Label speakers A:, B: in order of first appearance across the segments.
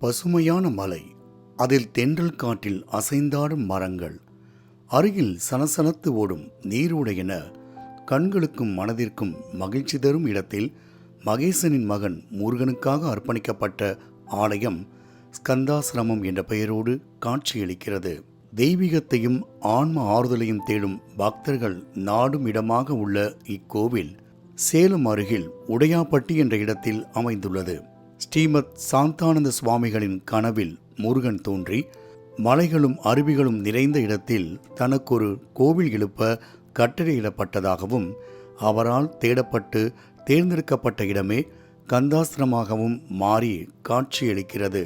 A: பசுமையான மலை அதில் தென்றல் காற்றில் அசைந்தாடும் மரங்கள் அருகில் சனசனத்து ஓடும் நீரோடையென கண்களுக்கும் மனதிற்கும் மகிழ்ச்சி தரும் இடத்தில் மகேசனின் மகன் முருகனுக்காக அர்ப்பணிக்கப்பட்ட ஆலயம் ஸ்கந்தாசிரமம் என்ற பெயரோடு காட்சியளிக்கிறது. தெய்வீகத்தையும் ஆன்ம ஆறுதலையும் தேடும் பக்தர்கள் நாடும் இடமாக உள்ள இக்கோவில் சேலம் அருகில் உடையாப்பட்டி என்ற இடத்தில் அமைந்துள்ளது. ஸ்ரீமத் சாந்தானந்த சுவாமிகளின் கனவில் முருகன் தோன்றி மலைகளும் அருவிகளும் நிறைந்த இடத்தில் தனக்கொரு கோவில் எழுப்ப கட்டளையிடப்பட்டதாகவும் அவரால் தேடப்பட்டு தேர்ந்தெடுக்கப்பட்ட இடமே கந்தாசிரமாகவும் மாறி காட்சியளிக்கிறது.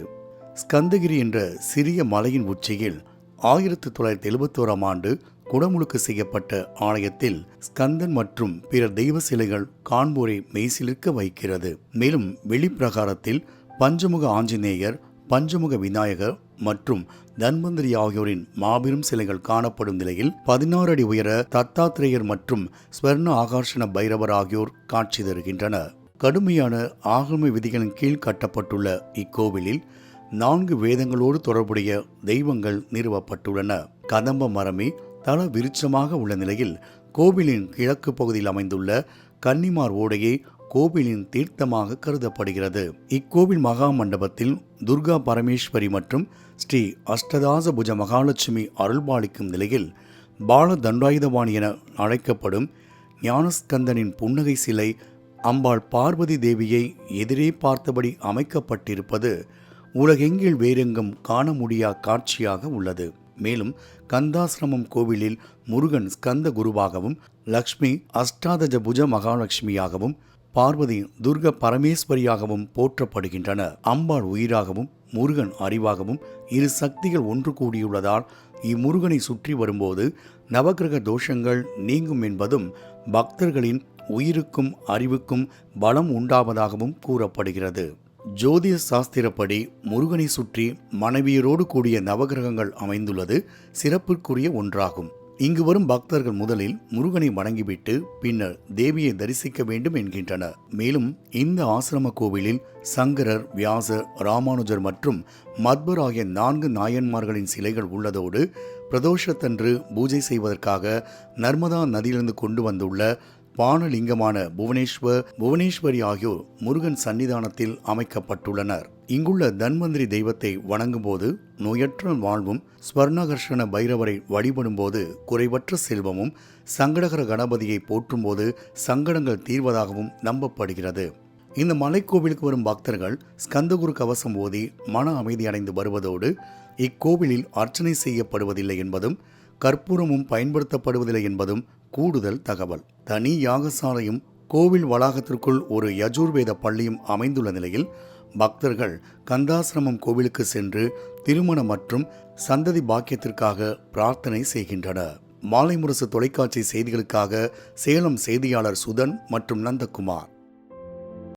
A: ஸ்கந்தகிரி என்ற சிறிய மலையின் உச்சியில் ஆயிரத்தி தொள்ளாயிரத்தி எழுபத்தோராம் ஆண்டு குடமுழுக்கு செய்யப்பட்ட ஆலயத்தில் ஸ்கந்தன் மற்றும் பிற தெய்வ சிலைகள் காண்போரை மெய்சிலிருக்க வைக்கிறது. மேலும் வெளிப்பிரகாரத்தில் பஞ்சமுக ஆஞ்சநேயர் பஞ்சமுக விநாயகர் மற்றும் தன்வந்திரி ஆகியோரின் மாபெரும் சிலைகள் காணப்படும் நிலையில் பதினாறு அடி உயர தத்தாத்திரேயர் மற்றும் ஸ்வர்ண ஆகர்ஷண பைரவர் ஆகியோர் காட்சி தருகின்றனர். கடுமையான ஆகம விதிகளின் கீழ் கட்டப்பட்டுள்ள இக்கோவிலில் நான்கு வேதங்களோடு தொடர்புடைய தெய்வங்கள் நிறுவப்பட்டுள்ளன. கதம்ப மரமே தல விருட்சமாக உள்ள நிலையில் கோவிலின் கிழக்கு பகுதியில் அமைந்துள்ள கன்னிமார் ஓடையே கோவிலின் தீர்த்தமாக கருதப்படுகிறது. இக்கோவில் மகா மண்டபத்தில் துர்கா பரமேஸ்வரி மற்றும் ஸ்ரீ அஷ்டதாசபுஜ மகாலட்சுமி அருள்பாலிக்கும் நிலையில் பால தண்டாயுதவாணி என அழைக்கப்படும் ஞானஸ்கந்தனின் புன்னகை சிலை அம்பாள் பார்வதி தேவியை எதிரே பார்த்தபடி அமைக்கப்பட்டிருப்பது உலகெங்கில் வேறெங்கும் காண முடியா காட்சியாக உள்ளது. மேலும் கந்தாசிரமம் கோவிலில் முருகன் ஸ்கந்த குருவாகவும் லக்ஷ்மி அஷ்டாதஜ புஜ மகாலட்சுமியாகவும் பார்வதி துர்க பரமேஸ்வரியாகவும் போற்றப்படுகின்றன. அம்பாள் உயிராகவும் முருகன் அறிவாகவும் இரு சக்திகள் ஒன்று கூடியுள்ளதால் இம்முருகனை சுற்றி வரும்போது நவக்கிரக தோஷங்கள் நீங்கும் என்பதும் பக்தர்களின் உயிருக்கும் அறிவுக்கும் பலம் உண்டாவதாகவும் கூறப்படுகிறது. ஜோதிய சாஸ்திரப்படி முருகனை சுற்றி மனைவியரோடு கூடிய நவகிரகங்கள் அமைந்துள்ளது சிறப்புக்குரிய ஒன்றாகும். இங்கு வரும் பக்தர்கள் முதலில் முருகனை வணங்கிவிட்டு பின்னர் தேவியை தரிசிக்க வேண்டும் என்கின்றனர். மேலும் இந்த ஆசிரம கோவிலில் சங்கரர் வியாசர் ராமானுஜர் மற்றும் மத்பர் ஆகிய நான்கு நாயன்மார்களின் சிலைகள் உள்ளதோடு பிரதோஷத்தன்று பூஜை செய்வதற்காக நர்மதா நதியிலிருந்து கொண்டு வந்துள்ள பானலிங்கமான புவனேஸ்வர் புவனேஸ்வரி ஆகியோர் முருகன் சன்னிதானத்தில் அமைக்கப்பட்டுள்ளனர். இங்குள்ள தன்வந்திரி தெய்வத்தை வணங்கும்போது நோயற்ற வாழ்வும் ஸ்வர்ணகர்ஷண பைரவரை வழிபடும்போது குறைவற்ற செல்வமும் சங்கடகர கணபதியை போற்றும்போது சங்கடங்கள் தீர்வதாகவும் நம்பப்படுகிறது. இந்த மலைக்கோவிலுக்கு வரும் பக்தர்கள் ஸ்கந்தகுரு கவசம் ஓதி மன அமைதியடைந்து வருவதோடு இக்கோவிலில் அர்ச்சனை செய்யப்படுவதில்லை என்பதும் கற்பூரமும் பயன்படுத்தப்படுவதில்லை என்பதும் கூடுதல் தகவல். தனி யாகசாலையும் கோவில் வளாகத்திற்குள் ஒரு யஜுர்வேத பள்ளியும் அமைந்துள்ள நிலையில் பக்தர்கள் கந்தாசிரமம் கோவிலுக்கு சென்று திருமணம் மற்றும் சந்ததி பாக்கியத்திற்காக பிரார்த்தனை செய்கின்றனர். மாலை முரசு தொலைக்காட்சி செய்திகளுக்காக சேலம் செய்தியாளர் சுதன் மற்றும் நந்தகுமார்.